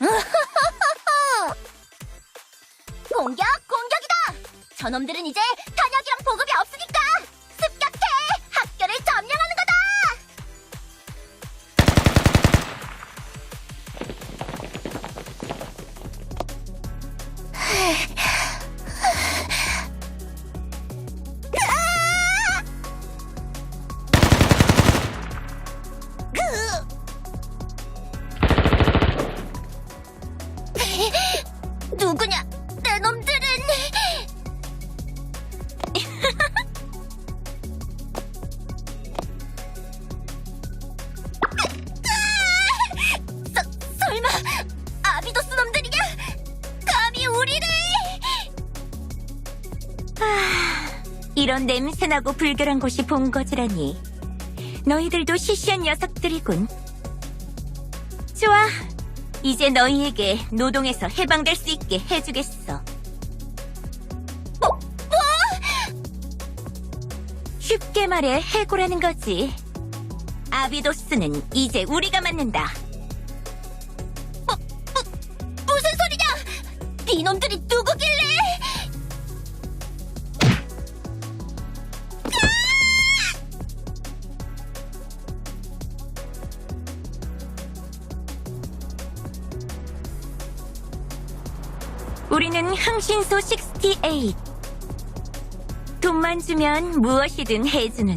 공격, 공격이다! 저놈들은 이제 탄약이랑 보급이 이런 냄새나고 불결한 곳이 본 거지라니. 너희들도 시시한 녀석들이군. 좋아. 이제 너희에게 노동에서 해방될 수 있게 해주겠어. 뭐? 쉽게 말해 해고라는 거지. 아비도스는 이제 우리가 맡는다. 무슨 소리냐? 네 놈들이 누구 우리는 흥신소 68. 돈만 주면 무엇이든 해주는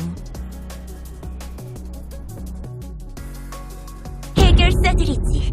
해결사들이지.